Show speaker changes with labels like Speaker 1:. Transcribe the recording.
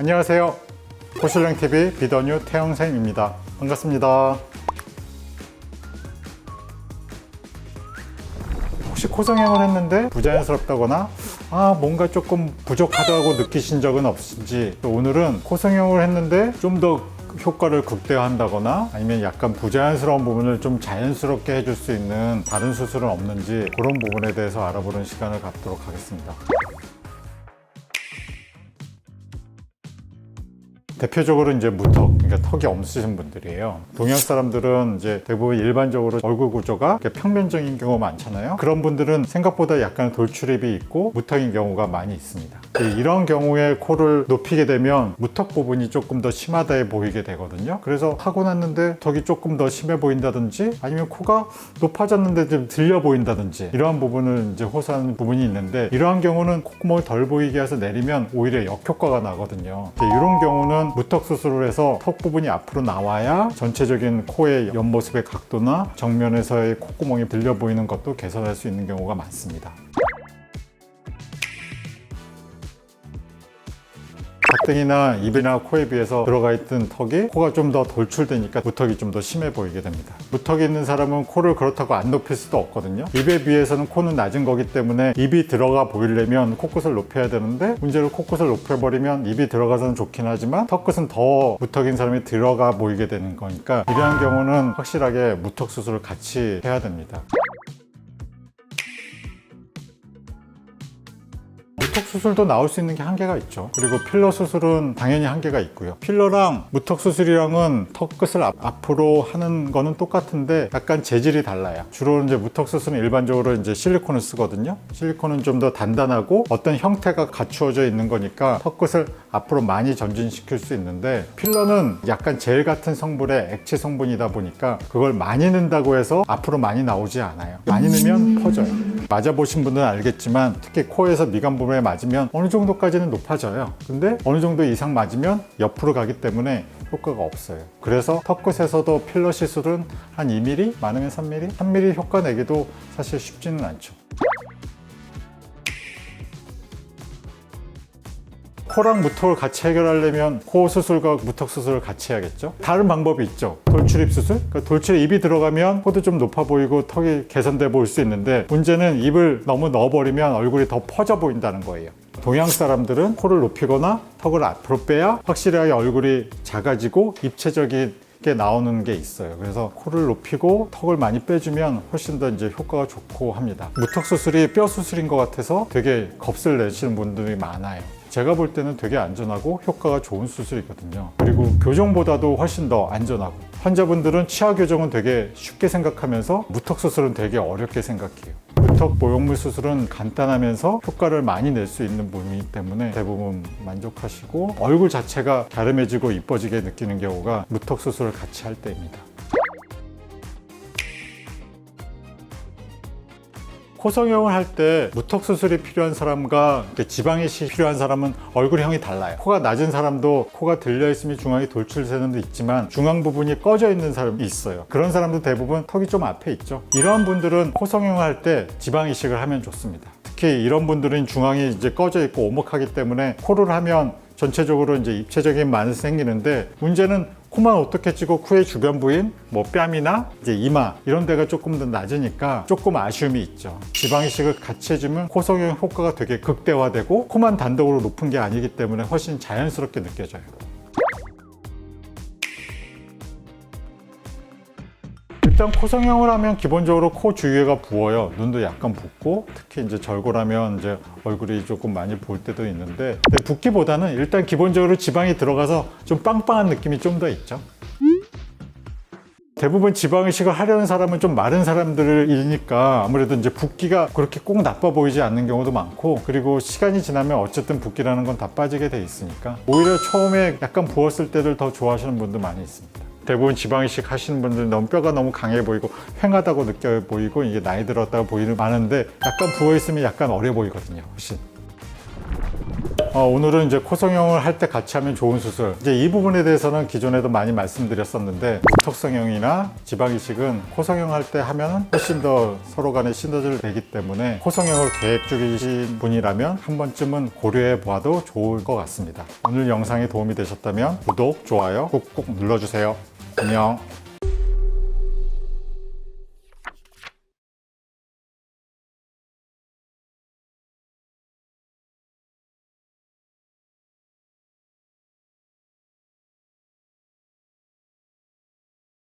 Speaker 1: 안녕하세요. 고실랭TV 비더뉴 태영생입니다. 반갑습니다. 혹시 코성형을 했는데 부자연스럽다거나 아 뭔가 조금 부족하다고 느끼신 적은 없으신지 또 오늘은 코성형을 했는데 좀더 효과를 극대화한다거나 아니면 약간 부자연스러운 부분을 좀 자연스럽게 해줄 수 있는 다른 수술은 없는지 그런 부분에 대해서 알아보는 시간을 갖도록 하겠습니다. 대표적으로 이제 무턱, 그러니까 턱이 없으신 분들이에요. 동양 사람들은 이제 대부분 일반적으로 얼굴 구조가 평면적인 경우가 많잖아요. 그런 분들은 생각보다 약간 돌출입이 있고 무턱인 경우가 많이 있습니다. 이런 경우에 코를 높이게 되면 무턱 부분이 조금 더 심하다해 보이게 되거든요. 그래서 하고 났는데 턱이 조금 더 심해 보인다든지 아니면 코가 높아졌는데 좀 들려 보인다든지 이러한 부분을 이제 호소하는 부분이 있는데 이러한 경우는 콧구멍을 덜 보이게 해서 내리면 오히려 역효과가 나거든요. 이런 경우는 무턱 수술을 해서 턱 부분이 앞으로 나와야 전체적인 코의 옆모습의 각도나 정면에서의 콧구멍이 들려 보이는 것도 개선할 수 있는 경우가 많습니다. 등이나 입이나 코에 비해서 들어가 있던 턱이 코가 좀 더 돌출되니까 무턱이 좀 더 심해 보이게 됩니다. 무턱이 있는 사람은 코를 그렇다고 안 높일 수도 없거든요. 입에 비해서는 코는 낮은 거기 때문에 입이 들어가 보이려면 코끝을 높여야 되는데 문제로 코끝을 높여버리면 입이 들어가서는 좋긴 하지만 턱끝은 더 무턱인 사람이 들어가 보이게 되는 거니까 이러한 경우는 확실하게 무턱 수술을 같이 해야 됩니다. 무턱 수술도 나올 수 있는 게 한계가 있죠. 그리고 필러 수술은 당연히 한계가 있고요. 필러랑 무턱 수술이랑은 턱 끝을 앞, 앞으로 하는 거는 똑같은데 약간 재질이 달라요. 주로 이제 무턱 수술은 일반적으로 이제 실리콘을 쓰거든요. 실리콘은 좀 더 단단하고 어떤 형태가 갖추어져 있는 거니까 턱 끝을 앞으로 많이 전진시킬 수 있는데 필러는 약간 젤 같은 성분의 액체 성분이다 보니까 그걸 많이 넣는다고 해서 앞으로 많이 나오지 않아요. 많이 넣으면 퍼져요. 맞아보신 분들은 알겠지만 특히 코에서 미간 부분 에 맞으면 어느 정도까지는 높아져요. 근데 어느 정도 이상 맞으면 옆으로 가기 때문에 효과가 없어요. 그래서 턱끝에서도 필러 시술은 한 2mm, 많으면 3mm? 3mm 효과 내기도 사실 쉽지는 않죠. 코랑 무턱을 같이 해결하려면 코 수술과 무턱 수술을 같이 해야겠죠. 다른 방법이 있죠. 돌출입 수술. 그러니까 돌출에 입이 들어가면 코도 좀 높아 보이고 턱이 개선돼 보일 수 있는데 문제는 입을 너무 넣어버리면 얼굴이 더 퍼져 보인다는 거예요. 동양 사람들은 코를 높이거나 턱을 앞으로 빼야 확실하게 얼굴이 작아지고 입체적인 게 나오는 게 있어요. 그래서 코를 높이고 턱을 많이 빼주면 훨씬 더 이제 효과가 좋고 합니다. 무턱 수술이 뼈 수술인 것 같아서 되게 겁을 내시는 분들이 많아요. 제가 볼 때는 되게 안전하고 효과가 좋은 수술이거든요. 그리고 교정보다도 훨씬 더 안전하고 환자분들은 치아 교정은 되게 쉽게 생각하면서 무턱 수술은 되게 어렵게 생각해요. 무턱 모형물 수술은 간단하면서 효과를 많이 낼 수 있는 부분이기 때문에 대부분 만족하시고 얼굴 자체가 갸름해지고 이뻐지게 느끼는 경우가 무턱 수술을 같이 할 때입니다. 코성형을 할 때 무턱 수술이 필요한 사람과 이렇게 지방 이식이 필요한 사람은 얼굴형이 달라요. 코가 낮은 사람도 코가 들려 있으면 중앙이 돌출되는 데 있지만 중앙 부분이 꺼져 있는 사람이 있어요. 그런 사람도 대부분 턱이 좀 앞에 있죠. 이러한 분들은 코성형을 할 때 지방 이식을 하면 좋습니다. 특히 이런 분들은 중앙이 이제 꺼져 있고 오목하기 때문에 코를 하면 전체적으로 이제 입체적인 만이 생기는데 문제는 코만 어떻게 찍고 코의 주변 부인, 뭐 뺨이나 이제 이마 이런 데가 조금 더 낮으니까 조금 아쉬움이 있죠. 지방 이식을 같이 해주면 코 성형 효과가 되게 극대화되고 코만 단독으로 높은 게 아니기 때문에 훨씬 자연스럽게 느껴져요. 일단 코성형을 하면 기본적으로 코 주위가 부어요. 눈도 약간 붓고 특히 이제 절골하면 이제 얼굴이 조금 많이 부을 때도 있는데 붓기보다는 일단 기본적으로 지방이 들어가서 좀 빵빵한 느낌이 좀 더 있죠. 대부분 지방 이식을 하려는 사람은 좀 마른 사람들이니까 아무래도 이제 붓기가 그렇게 꼭 나빠 보이지 않는 경우도 많고 그리고 시간이 지나면 어쨌든 붓기라는 건 다 빠지게 돼 있으니까 오히려 처음에 약간 부었을 때를 더 좋아하시는 분들 많이 있습니다. 대부분 지방 이식 하시는 분들 너무 뼈가 너무 강해 보이고 휑하다고 느껴 보이고 이게 나이 들었다고 보이는 많은데 약간 부어 있으면 약간 어려 보이거든요. 훨씬. 어, 오늘은 이제 코 성형을 할 때 같이 하면 좋은 수술. 이제 이 부분에 대해서는 기존에도 많이 말씀드렸었는데 무턱 성형이나 지방 이식은 코 성형 할 때 하면 훨씬 더 서로 간에 시너지를 되기 때문에 코 성형을 계획 중이신 분이라면 한 번쯤은 고려해 보아도 좋을 것 같습니다. 오늘 영상이 도움이 되셨다면 구독, 좋아요 꾹꾹 눌러주세요. 안녕.